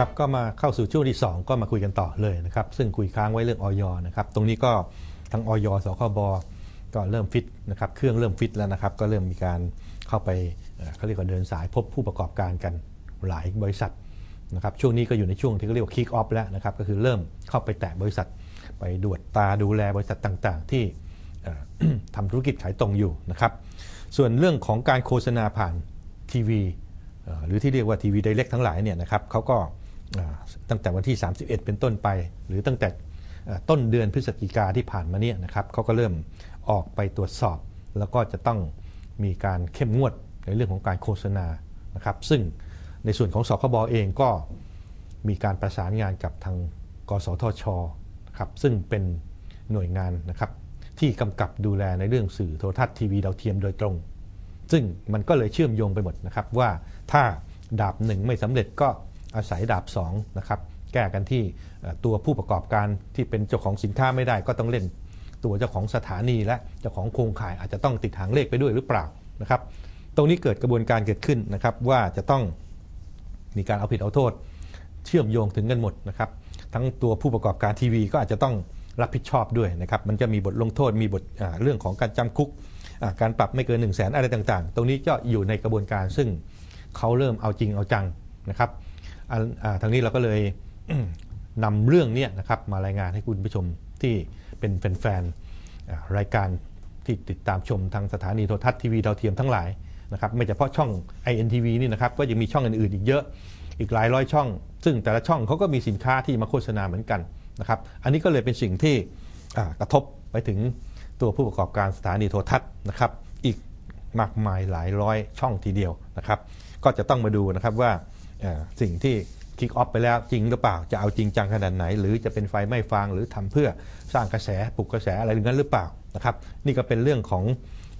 ครับก็มาเข้าสู่ช่วงที่ 2 ก็มาคุยกันต่อเลยนะครับ ซึ่งคุยค้างไว้เรื่องออยนะครับ ตรงนี้ก็ทั้งออยสคบก็เริ่มฟิตนะครับ เครื่องเริ่มฟิตแล้วนะครับ ก็เริ่มมีการเข้าไปเขาเรียกว่าเดินสายพบผู้ประกอบการกันหลายบริษัทนะครับ ช่วงนี้ก็อยู่ในช่วงที่เขาเรียกว่า kick off แล้วนะครับ ก็คือเริ่มเข้าไปแตะบริษัท ไปดวดตาดูแลบริษัทต่างๆ ที่เอ่อทำธุรกิจขายตรงอยู่นะครับ ส่วนเรื่องของการโฆษณาผ่านทีวีหรือที่เรียกว่าทีวีไดเรกทั้งหลายเนี่ยนะครับเขาก็ ตั้งแต่วันที่ 31 เป็นต้นไป หรือตั้งแต่ต้นเดือนพฤศจิกาที่ผ่านมาเนี่ยนะครับเขาก็เริ่มออกไปตรวจสอบ แล้วก็จะต้องมีการเข้มงวดในเรื่องของการโฆษณานะครับ ซึ่งในส่วนของสคบเองก็มีการประสานงานกับทางกสทชนะครับซึ่งเป็นหน่วยงานนะครับที่กำกับดูแลในเรื่องสื่อโทรทัศน์ทีวีดาวเทียมโดยตรง ซึ่งมันก็เลยเชื่อมโยงไปหมดนะครับว่าถ้าดาบหนึ่งไม่สำเร็จก็ อาศัยดาบ2นะครับแก้กันที่ตัวผู้ประกอบการที่เป็นเจ้าของสินค้าไม่ได้ก็ต้องเล่น ตัวเจ้าของสถานีและเจ้าของโครงข่ายอาจจะต้องติดหางเลขไปด้วยหรือเปล่านะครับ ตรงนี้เกิดกระบวนการเกิดขึ้นนะครับว่าจะต้องมีการเอาผิดเอาโทษ เชื่อมโยงถึงกันหมดนะครับ ทั้งตัวผู้ประกอบการทีวีก็อาจจะต้องรับผิดชอบด้วยนะครับมันจะมีบทลงโทษมีบทเรื่องของการจำคุกการปรับไม่เกิน1นึ่งแสนอะไรต่างๆ ตรงนี้ก็อยู่ในกระบวนการซึ่งเขาเริ่มเอาจริงเอาจังนะครับ ทางนี้เราก็เลยนำเรื่องนี้นะครับมารายงานให้คุณผู้ชมที่เป็นแฟนๆรายการที่ติดตามชมทางสถานีโทรทัศน์ทีวีดาวเทียมทั้งหลายนะครับไม่เฉพาะช่อง INTV นี่นะครับก็ยังมีช่องอื่นๆอีกเยอะอีกหลายร้อยช่อง ซึ่งแต่ละช่องเขาก็มีสินค้าที่มาโฆษณาเหมือนกันนะครับอันนี้ก็เลยเป็นสิ่งที่กระทบไปถึงตัวผู้ประกอบการสถานีโทรทัศน์นะครับอีกมากมายหลายร้อยช่องทีเดียวนะครับก็จะต้องมาดูนะครับว่า สิ่งที่คิกออฟไปแล้วจริงหรือเปล่าจะเอาจริงจังขนาดไหน หรือจะเป็นไฟไม่ฟางหรือทำเพื่อสร้างกระแสปลุกกระแสอะไรอย่างนั้นหรือเปล่านะครับ นี่ก็เป็นเรื่องของ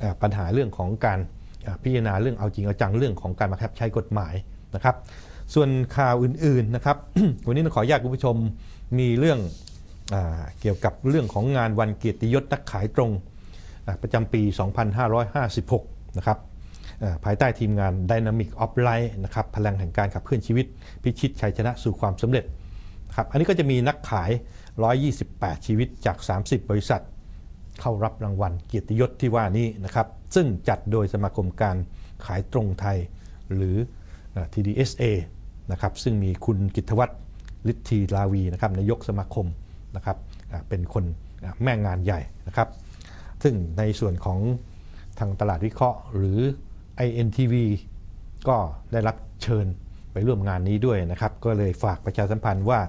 อปัญหาเรื่องของการพิจารณาเรื่องเอาจริงเอาจังเรื่องของการบังคับใช้กฎหมายนะครับ ส่วนข่าวอื่นๆนะครับ วันนี้ต้องขออนุญาตคุณผู้ชมมีเรื่องอเกี่ยวกับเรื่องของงานวันเกียรติยศนักขายตรงประจำปี 2556 นะครับ ภายใต้ทีมงาน Dynamic of Life นะครับพลังแห่งการขับเคลื่อนชีวิต พิชิตชัยชนะสู่ความสำเร็จครับอันนี้ก็จะมีนักขาย 128 ชีวิตจาก 30 บริษัท เข้ารับรางวัลเกียรติยศที่ว่านี้นะครับ ซึ่งจัดโดยสมาคมการขายตรงไทยหรือ TDSA นะครับซึ่งมีคุณกิตวัฒน์ฤทธีลาวีนะครับนายกสมาคมนะครับเป็นคนแม่งานใหญ่นะครับ ซึ่งในส่วนของทางตลาดวิเคราะห์หรือ INTV ก็ได้รับเชิญไปร่วมงานนี้ด้วยนะครับ ก็เลยฝากประชาสัมพันธ์ว่า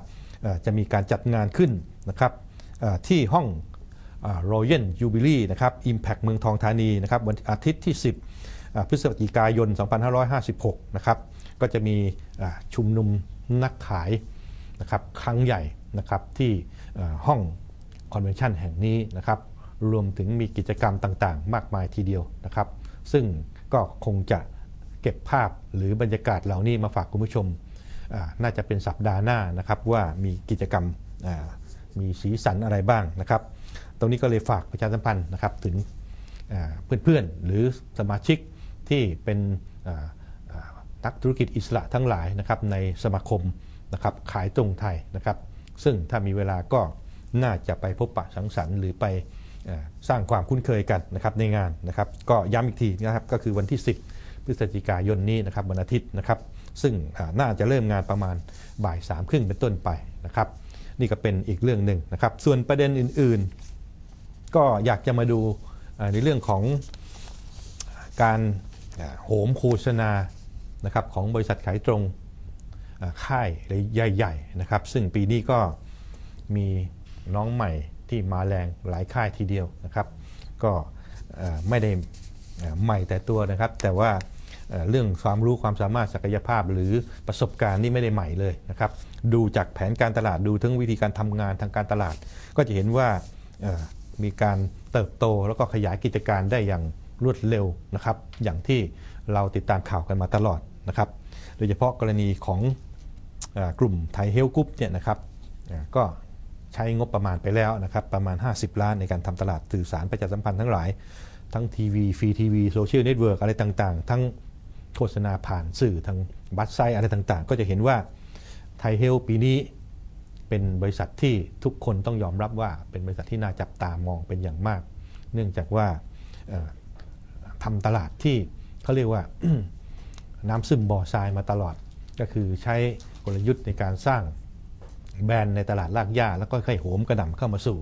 จะมีการจัดงานขึ้นนะครับที่ห้องรอยัลยูบิลี่นะครับอิมแพ t เมืองทองธานีนะครับวันอาทิตย์ที่ 10 พฤศจิกายน 2556 นะครับ ก็จะมีชุมนุมนักขายนะครับครั้งใหญ่นะครับที่ห้องคอนเวนชั่นแห่งนี้นะครับ รวมถึงมีกิจกรรมต่างๆ มากมายทีเดียวนะครับ ซึ่ง ก็คงจะเก็บภาพหรือบรรยากาศเหล่านี้มาฝากคุณผู้ชม น่าจะเป็นสัปดาห์หน้านะครับว่ามีกิจกรรมมีสีสันอะไรบ้างนะครับ ตรงนี้ก็เลยฝากประชาสัมพันธ์นะครับถึงเพื่อนๆ หรือสมาชิกที่เป็นนักธุรกิจอิสระทั้งหลายนะครับในสมาคมนะครับขายตรงไทยนะครับ ซึ่งถ้ามีเวลาก็น่าจะไปพบปะสังสรรค์หรือไป สร้างความคุ้นเคยกันนะครับในงานนะครับก็ย้ำอีกทีนะครับก็คือวันที่ 10 พฤศจิกายนนี้นะครับวันอาทิตย์นะครับซึ่งน่าจะเริ่มงานประมาณบ่ายสามครึ่งเป็นต้นไปนะครับนี่ก็เป็นอีกเรื่องหนึ่งนะครับส่วนประเด็นอื่นๆ ก็อยากจะมาดูในเรื่องของการโหมโฆษณานะครับของบริษัทขายตรงอ่าค่ายใหญ่ๆนะครับซึ่งปีนี้ก็มีน้องใหม่ ที่มาแรงหลายค่ายทีเดียวนะครับ ก็ไม่ได้ใหม่แต่ตัวนะครับ แต่ว่าเรื่องความรู้ความสามารถศักยภาพหรือประสบการณ์นี่ไม่ได้ใหม่เลยนะครับ ดูจากแผนการตลาดดูทั้งวิธีการทำงานทางการตลาด ก็จะเห็นว่ามีการเติบโตแล้วก็ขยายกิจการได้อย่างรวดเร็วนะครับ อย่างที่เราติดตามข่าวกันมาตลอดนะครับ โดยเฉพาะกรณีของอกลุ่มไทยเฮลกรุ๊ปเนี่ยนะครับก็ ใช้งบประมาณไปแล้วนะครับประมาณ 50 ล้านในการทำตลาดสื่อสารประชาสัมพันธ์ทั้งหลาย ทั้งทีวีฟรีทีวีโซเชียลเน็ตเวิร์กอะไรต่างๆ ทั้งโฆษณาผ่านสื่อทางบัตไซต์อะไรต่างๆ ก็จะเห็นว่าไทยเฮลปีนี้เป็นบริษัทที่ทุกคนต้องยอมรับว่าเป็นบริษัทที่น่าจับตามองเป็นอย่างมาก เนื่องจากว่าทำตลาดที่เขาเรียกว่าน้ำซึมบ่อทรายมาตลอด ก็คือใช้กลยุทธ์ในการสร้าง แบรนด์ในตลาดลากหญ้าแล้วก็ค่อยโหมกระหน่ำเข้ามาสู่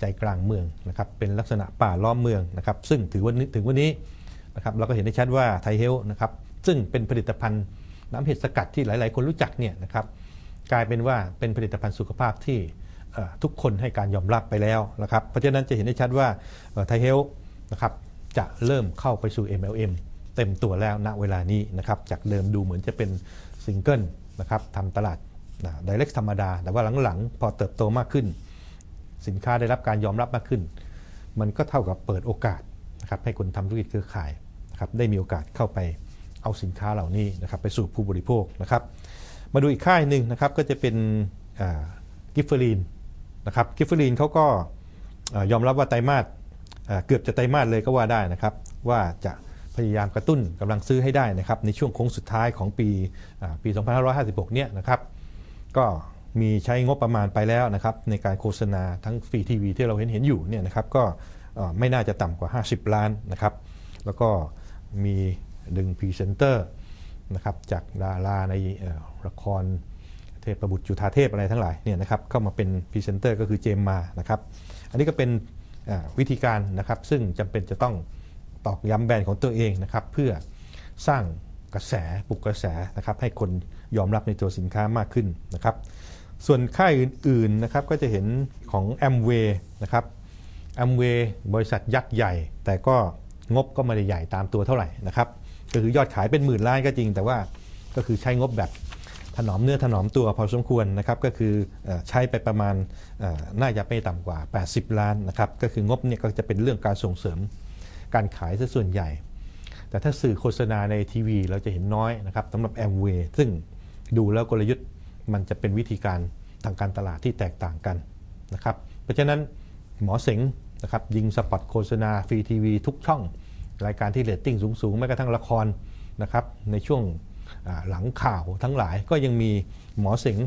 ใจกลางเมืองนะครับเป็นลักษณะป่าล้อมเมืองนะครับซึ่งถือว่าถึงวันนี้นะครับเราก็เห็นได้ชัดว่าไทเฮลนะครับซึ่งเป็นผลิตภัณฑ์น้ำเห็ดสกัดที่หลาย ๆ คนรู้จักเนี่ยนะครับกลายเป็นว่าเป็นผลิตภัณฑ์สุขภาพที่ทุกคนให้การยอมรับไปแล้วนะครับเพราะฉะนั้นจะเห็นได้ชัดว่าไทเฮลนะครับจะเริ่มเข้าไปสู่ MLM เต็มตัวแล้วณเวลานี้นะครับจากเดิมดูเหมือนจะเป็นซิงเกิลนะครับทำตลาด ไดเรกธรรมดา แต่ว่าหลังๆ พอเติบโตมากขึ้น สินค้าได้รับการยอมรับมากขึ้น มันก็เท่ากับเปิดโอกาสนะครับให้คนทำธุรกิจเครือข่ายนะครับได้มีโอกาสเข้าไปเอาสินค้าเหล่านี้นะครับไปสู่ผู้บริโภคนะครับ มาดูอีกค่ายหนึ่งนะครับก็จะเป็นกิฟเฟอรีนนะครับกิฟเฟอรีนเขาก็ยอมรับว่าไตรมาสเกือบจะไตรมาสเลยก็ว่าได้นะครับ ว่าจะพยายามกระตุ้นกำลังซื้อให้ได้นะครับในช่วงโค้งสุดท้ายของปีปี 2556 เนี่ยนะครับ ก็มีใช้งบประมาณไปแล้วนะครับในการโฆษณาทั้งฟรีทีวีที่เราเห็นเห็นอยู่เนี่ยนะครับก็ไม่น่าจะต่ำกว่า 50 ล้านนะครับ แล้วก็มีดึงพรีเซนเตอร์นะครับจากดาราในละครเทพบุตรจุธาเทพอะไรทั้งหลายเนี่ยนะครับเข้ามาเป็นพรีเซนเตอร์ก็คือเจมมานะครับ อันนี้ก็เป็นวิธีการนะครับซึ่งจำเป็นจะต้องตอกย้ำแบรนด์ของตัวเองนะครับเพื่อสร้าง กระแสปลุกกระแสนะครับให้คนยอมรับในตัวสินค้ามากขึ้นนะครับส่วนค่ายอื่นๆนะครับก็จะเห็นของ a m w a y นะครับ a m w a y บริษัทยักษ์ใหญ่ แต่ก็งบก็ไม่ได้ใหญ่ตามตัวเท่าไหร่นะครับก็คือยอดขายเป็นหมื่นล้านก็จริง แต่ว่าก็คือใช้งบแบบถนอมเนื้อถนอมตัวพอสมควรนะครับก็คือใช้ไปประมาณน่าจะไม่ต่ำกว่า 80 ล้านนะครับก็คืองบเนี่ยก็จะเป็นเรื่องการส่งเสริมการขายซะส่วนใหญ่ แต่ถ้าสื่อโฆษณาในทีวีเราจะเห็นน้อยนะครับสำหรับแอมเวย์ซึ่งดูแล้วกลยุทธ์มันจะเป็นวิธีการทางการตลาดที่แตกต่างกันนะครับเพราะฉะนั้นหมอเสงนะครับยิงสปอตโฆษณาฟรีทีวีทุกช่อง รายการที่เรตติ้งสูงๆแม้กระทั่งละครนะครับในช่วงหลังข่าวทั้งหลายก็ยังมีหมอเสง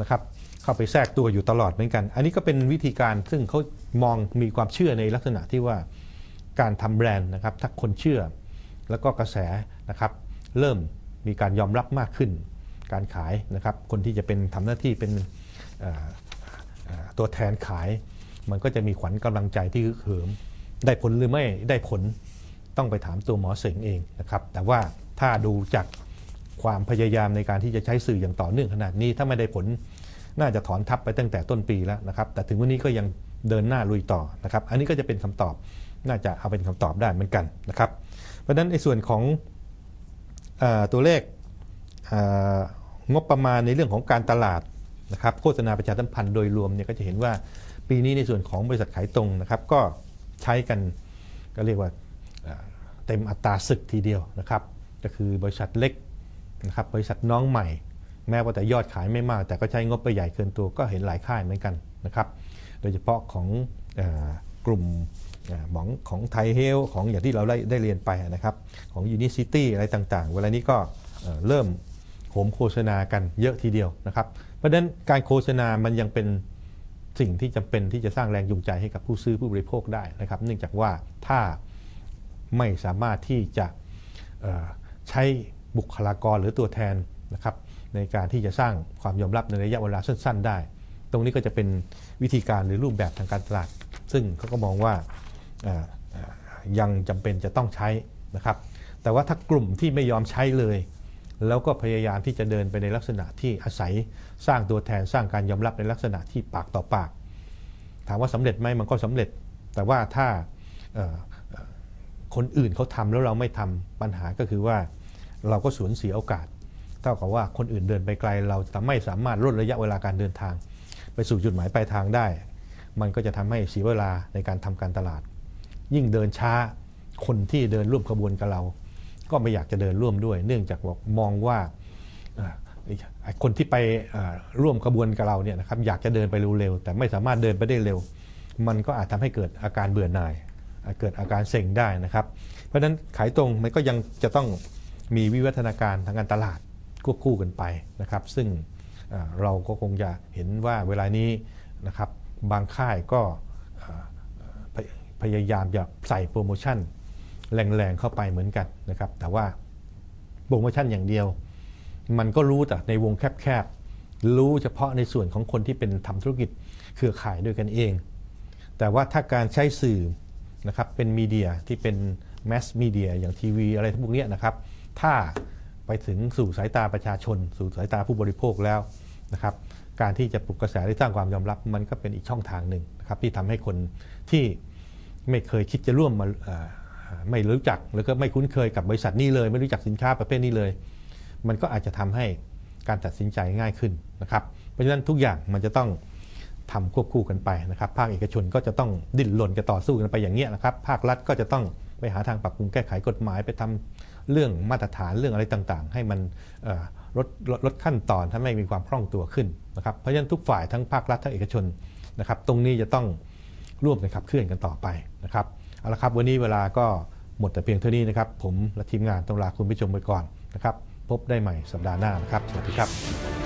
นะครับเข้าไปแทรกตัวอยู่ตลอดเหมือนกัน อันนี้ก็เป็นวิธีการซึ่งเขามองมีความเชื่อในลักษณะที่ว่าการทำแบรนด์นะครับถ้าคนเชื่อ แล้วก็กระแสนะครับเริ่มมีการยอมรับมากขึ้น การขายนะครับคนที่จะเป็นทำหน้าที่เป็นตัวแทนขาย มันก็จะมีขวัญกำลังใจที่ฮึกเหิม ได้ผลหรือไม่ได้ผลต้องไปถามตัวหมอเสงเองนะครับ แต่ว่าถ้าดูจากความพยายามในการที่จะใช้สื่ออย่างต่อเนื่องขนาดนี้ถ้าไม่ได้ผลน่าจะถอนทับไปตั้งแต่ต้นปีแล้วนะครับ แต่ถึงวันนี้ก็ยังเดินหน้าลุยต่อนะครับ อันนี้ก็จะเป็นคำตอบน่าจะเอาเป็นคำตอบได้เหมือนกันนะครับ เพราะฉะนั้นในส่วนของอตัวเลขงบประมาณในเรื่องของการตลาดนะครับโฆษณาประชาสัมพันธ์โดยรวมเนี่ยก็จะเห็นว่าปีนี้ในส่วนของบริษัทขายตรงนะครับ ก็ใช้กันก็เรียกว่าเต็มอัตราศึกทีเดียวนะครับ ก็คือบริษัทเล็กนะครับบริษัทน้องใหม่ แม้ว่าแต่ยอดขายไม่มาก แต่ก็ใช้งบไปใหญ่เกินตัวก็เห็นหลายค่ายเหมือนกันนะครับ โดยเฉพาะของกลุ่ม ของของไทยเฮลของอย่างที่เราได้ได้เรียนไปนะครับของยูนิซิตี้อะไรต่างๆ เวลานี้ก็เริ่มโหมโฆษณากันเยอะทีเดียวนะครับ เพราะฉะนั้นการโฆษณามันยังเป็นสิ่งที่จำเป็นที่จะสร้างแรงจูงใจให้กับผู้ซื้อผู้บริโภคได้นะครับ เนื่องจากว่าถ้าไม่สามารถที่จะใช้บุคลากรหรือตัวแทนนะครับในการที่จะสร้างความยอมรับในระยะเวลาสั้น ๆ ได้ ตรงนี้ก็จะเป็นวิธีการหรือรูปแบบทางการตลาด ซึ่งเขาก็มองว่า ยังจำเป็นจะต้องใช้นะครับ แต่ว่าถ้ากลุ่มที่ไม่ยอมใช้เลย แล้วก็พยายามที่จะเดินไปในลักษณะที่อาศัยสร้างตัวแทนสร้างการยอมรับในลักษณะที่ปากต่อปาก ถามว่าสำเร็จไหมมันก็สำเร็จ แต่ว่าถ้าคนอื่นเขาทำแล้วเราไม่ทำปัญหาก็คือว่าเราก็สูญเสียโอกาส เท่ากับว่าคนอื่นเดินไปไกล เราจะไม่สามารถลดระยะเวลาการเดินทาง ไปสู่จุดหมายปลายทางได้ มันก็จะทำให้เสียเวลาในการทำการตลาด ยิ่งเดินช้าคนที่เดินร่วมขบวนกับเรา ก็ไม่อยากจะเดินร่วมด้วย เนื่องจากบอกมองว่าคนที่ไปร่วมขบวนกับเราเนี่ยนะครับอยากจะเดินไปเร็วๆแต่ไม่สามารถเดินไปได้เร็ว มันก็อาจทำให้เกิดอาการเบื่อหน่าย เกิดอาการเซ็งได้นะครับ เพราะฉะนั้นขายตรงมันก็ยังจะต้องมีวิวัฒนาการทางการตลาดควบคู่กันไปนะครับ ซึ่งเราก็คงจะเห็นว่าเวลานี้นะครับบางค่ายก็ พยายามจะใส่โปรโมชั่นแรงๆเข้าไปเหมือนกันนะครับ แต่ว่าโปรโมชั่นอย่างเดียว มันก็รู้แต่ในวงแคบๆ รู้เฉพาะในส่วนของคนที่เป็นทำธุรกิจเครือข่ายด้วยกันเอง แต่ว่าถ้าการใช้สื่อนะครับเป็นมีเดียที่เป็นแมสมีเดียอย่างทีวีอะไรทั้งพวกเนี้ยนะครับ ถ้าไปถึงสู่สายตาประชาชน สู่สายตาผู้บริโภคแล้วนะครับการที่จะปลุกกระแสได้สร้างความยอมรับมันก็เป็นอีกช่องทางหนึ่งนะครับที่ทำให้คนที่ ไม่เคยคิดจะร่วมมาไม่รู้จักแล้วก็ไม่คุ้นเคยกับบริษัทนี้เลย ไม่รู้จักสินค้าประเภทนี้เลย มันก็อาจจะทำให้การตัดสินใจง่ายขึ้นนะครับ เพราะฉะนั้นทุกอย่างมันจะต้องทำควบคู่กันไปนะครับ ภาคเอกชนก็จะต้องดิ้นรนกันต่อสู้กันไปอย่างเงี้ยนะครับ ภาครัฐก็จะต้องไปหาทางปรับปรุงแก้ไขกฎหมายไปทำเรื่องมาตรฐานเรื่องอะไรต่างๆ ให้มันลดลดลดขั้นตอนทำให้มีความคล่องตัวขึ้นนะครับ เพราะฉะนั้นทุกฝ่ายทั้งภาครัฐทั้งเอกชนนะครับ ตรงนี้จะต้อง ร่วมกันขับเคลื่อนกันต่อไปนะครับเอาละครับวันนี้เวลาก็หมดแต่เพียงเท่านี้นะครับ ผมและทีมงานต้องลาคุณผู้ชมไปก่อนนะครับ พบได้ใหม่สัปดาห์หน้านะครับ สวัสดีครับ